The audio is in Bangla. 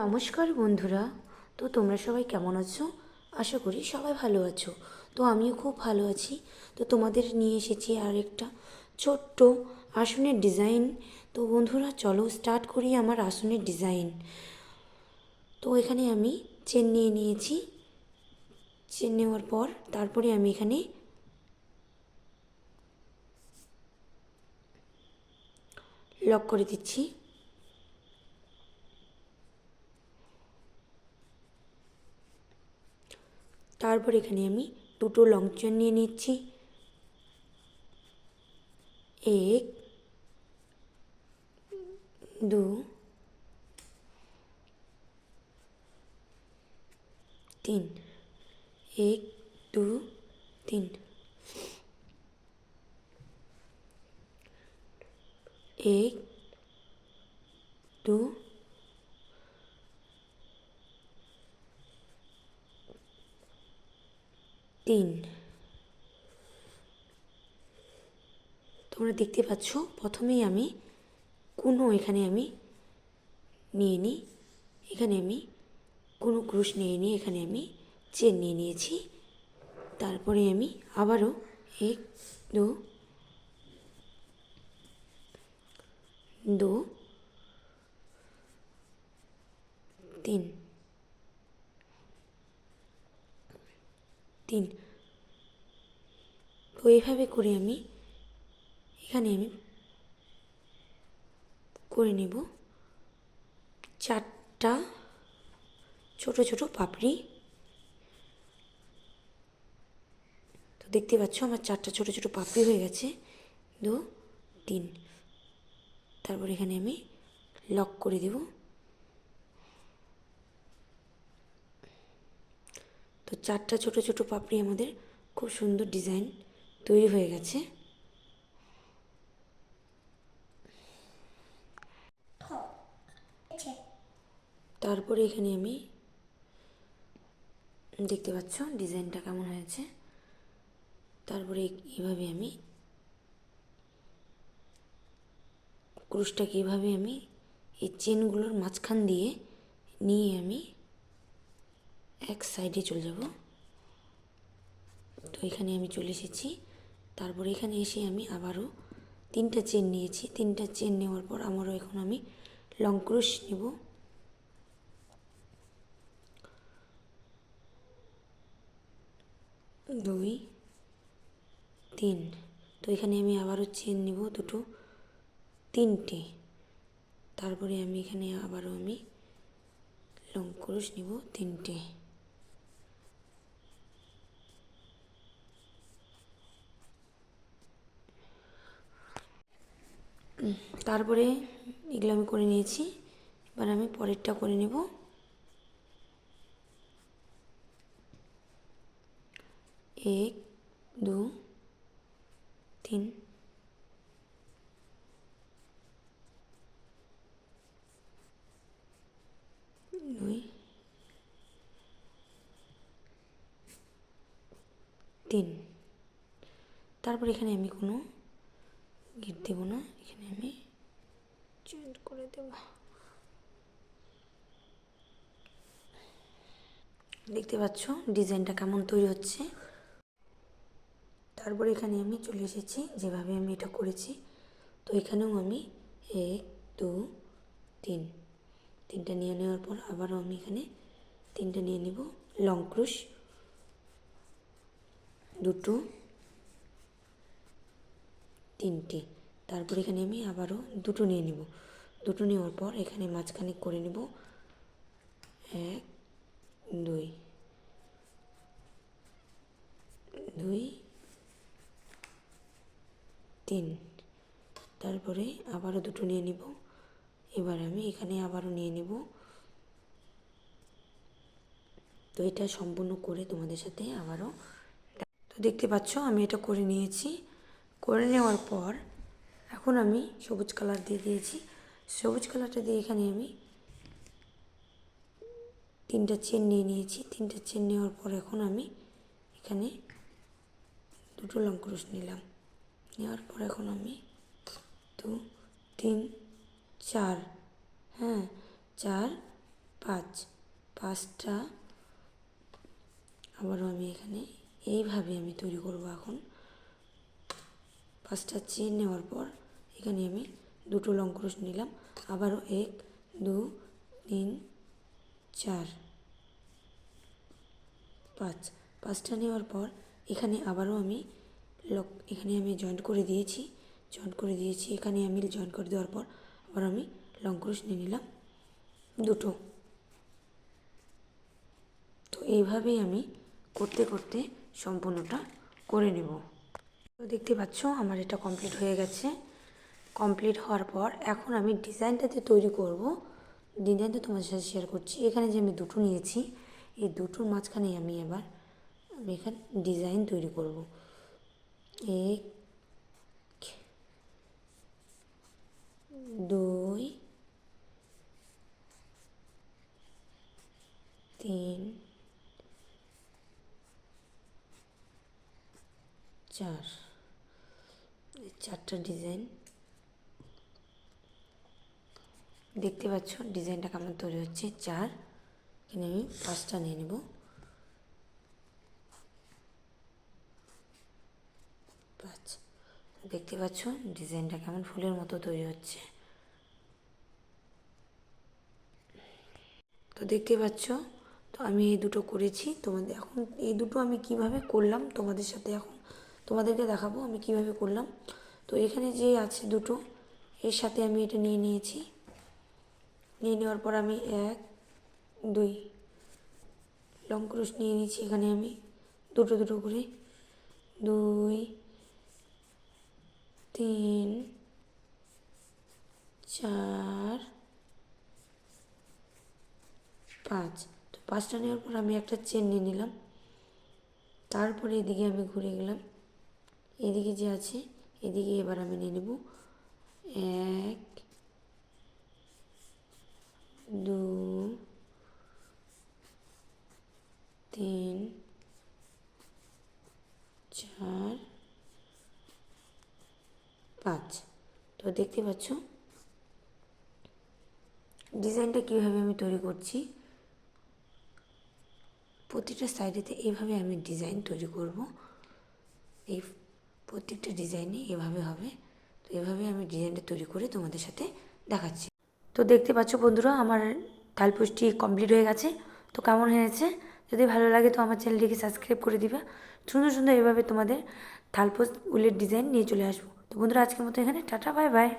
নমস্কার বন্ধুরা। তো তোমরা সবাই কেমন আছো? আশা করি সবাই ভালো আছো। তো আমিও খুব ভালো আছি। তো তোমাদের নিয়ে এসেছি আর একটা ছোট্ট আসনের ডিজাইন। তো বন্ধুরা, চলো স্টার্ট করি আমার আসনের ডিজাইন। তো এখানে আমি চেন নিয়ে নিয়েছি। চেন নেওয়ার পর তারপরে আমি এখানে লক করে দিচ্ছি। তারপর এখানে আমি দুটো লং চেন নিয়ে নিচ্ছি। এক, দু, তিন। এক, দু, তিন। এক, দু তিন। তোমরা দেখতে পাচ্ছ, প্রথমেই আমি কোনো এখানে আমি নিয়ে নিই এখানে আমি কোনো ক্রুশ নিয়ে নিয়ে এখানে আমি চেন নিয়ে নিয়েছি। তারপরে আমি আবারও এক, দু দু, তিন। তিন তো এইভাবে করে আমি এখানে আমি করে নেব। চারটা ছোট ছোট পাপড়ি। তো দেখতে পাচ্ছ আমার চারটা ছোট ছোট পাপড়ি হয়ে গেছে দু, তিন। তারপর এখানে আমি লক করে দেব। তো চারটা ছোট ছোট পাপড়ি আমাদের খুব সুন্দর ডিজাইন তৈরি হয়ে গেছে। তারপরে এখানে আমি দেখতে পাচ্ছ ডিজাইনটা কেমন হয়েছে। তারপরে এভাবে আমি ক্রুশটাকে এভাবে আমি এই চেনগুলোর মাঝখান দিয়ে নিয়ে আমি এক সাইডে চলে যাব। তো এখানে আমি চলে এসেছি। তারপরে এখানে এসে আমি আবারও তিনটা চেন নিয়েছি। তিনটা চেন নেওয়ার পর আমারও এখন আমি লং ক্রুশ নেব। দুই, তিন। তো এখানে আমি আবারও চেন নেব দুটো, তিনটে। তারপরে আমি এখানে আবারও আমি লং ক্রুশ নেব তিনটে। তারপরে এগুলো আমি করে নিয়েছি। এবার আমি পরেরটা করে নেব। এক, দু, তিন। দুই। তিন। তারপর এখানে আমি কোনো গিট দেবো না এখানে আমি চেঞ্জ করে দেব। দেখতে পাচ্ছ ডিজাইনটা কেমন তৈরি হচ্ছে। তারপর এখানে আমি চলে এসেছি যেভাবে আমি এটা করেছি। তো এখানেও আমি এক দু তিন। তিনটা নিয়ে নেওয়ার পর আবারও আমি এখানে তিনটা নিয়ে নেব। লং ক্রুশ। দুটো। তিনটে। তারপর এখানে আমি আবারও দুটো নিয়ে নেব। দুটো নেওয়ার পর এখানে মাঝখানে করে নেব। এক, দুই দুই, তিন। তারপরে আবারও দুটো নিয়ে নিব। এবার আমি এখানে আবারও নিয়ে নেব। তো এটা সম্পূর্ণ করে তোমাদের সাথে আবারও তো দেখতে পাচ্ছ, আমি এটা করে নিয়েছি। করে নেওয়ার পর এখন আমি সবুজ কালার দিয়ে দিয়েছি। সবুজ কালারটা দিয়ে এখানে আমি তিনটা চেন নিয়ে নিয়েছি। তিনটা চেন নেওয়ার পর এখন আমি এখানে দুটো লং নিলাম। নেওয়ার পর এখন আমি দু, তিন, চার হ্যাঁ চার, পাঁচ, পাঁচটা আবারও আমি এখানে এইভাবে আমি তৈরি করব এখন। পাঁচটা চেন নেওয়ার পর এখানে আমি দুটো লং ক্রোশ নিলাম। আবারও এক, দু, তিন, চার, পাঁচ। পাঁচটা নেওয়ার পর এখানে আবারও আমি লক, এখানে আমি জয়েন্ট করে দিয়েছি। জয়েন্ট করে দিয়েছি, এখানে আমি জয়েন্ট করে দেওয়ার পর আবার আমি লং ক্রোশ নিয়ে নিলাম দুটো। তো এইভাবেই আমি করতে করতে সম্পূর্ণটা করে নেব। তো দেখতে পাচ্ছ, আমার এটা কমপ্লিট হয়ে গেছে। কমপ্লিট হওয়ার পর এখন আমি ডিজাইনটাতে তৈরি করব ডিজাইনটা তোমাদের সাথে শেয়ার করছি। এখানে যে আমি দুটো নিয়েছি, এই দুটোর মাঝখানে আমি এবার আমি এখানে ডিজাইন তৈরি করব। এক, দুই, তিন, চার। চারটা ডিজাইন। দেখতে পাচ্ছ, ডিজাইনটা কেমন তৈরি হচ্ছে। চার, এখানে আমি পাঁচটা নিয়ে নেব। পাঁচ, দেখতে পাচ্ছ, ডিজাইনটা কেমন ফুলের মতো তৈরি হচ্ছে। তো দেখতে পাচ্ছ, তো আমি এই দুটো করেছি। তোমাদের এখন এই দুটো আমি কীভাবে করলাম, তোমাদের সাথে এখন তোমাদেরকে দেখাবো আমি কীভাবে করলাম। তো এখানে যে আছে দুটো, এর সাথে আমি এটা নিয়ে নিয়েছি। নিয়ে নেওয়ার পর আমি এক, দুই লং ক্রুশ নিয়ে নিয়েছি এখানে আমি। দুটো দুটো করে। দুই, তিন, চার, পাঁচ। তো পাঁচটা নেওয়ার পর আমি একটা চেন নিয়ে নিলাম। তারপরে এদিকে আমি ঘুরে গেলাম। এদিকে যে আছে এদিকে এবার আমি নিয়ে নেব। এক, দু, তিন, চার, পাঁচ। তো দেখতে পাচ্ছ? ডিজাইনটা কীভাবে আমি তৈরি করছি? প্রতিটা সাইডেতে এইভাবে আমি ডিজাইন তৈরি করব। এই প্রত্যেকটা ডিজাইনে এভাবে হবে। তো এভাবে আমি ডিজাইনটা তৈরি করে তোমাদের সাথে দেখাচ্ছি। তো দেখতে পাচ্ছ বন্ধুরা, আমার তালপোষটি কমপ্লিট হয়ে গেছে। তো কেমন হয়েছে? যদি ভালো লাগে তো আমার চ্যানেলটিকে সাবস্ক্রাইব করে দিবে। সুন্দর সুন্দর এভাবে তোমাদের থালপোস্ট উলের ডিজাইন নিয়ে চলে আসব। তো বন্ধুরা, আজকের মতো এখানে, টাটা বাই বাই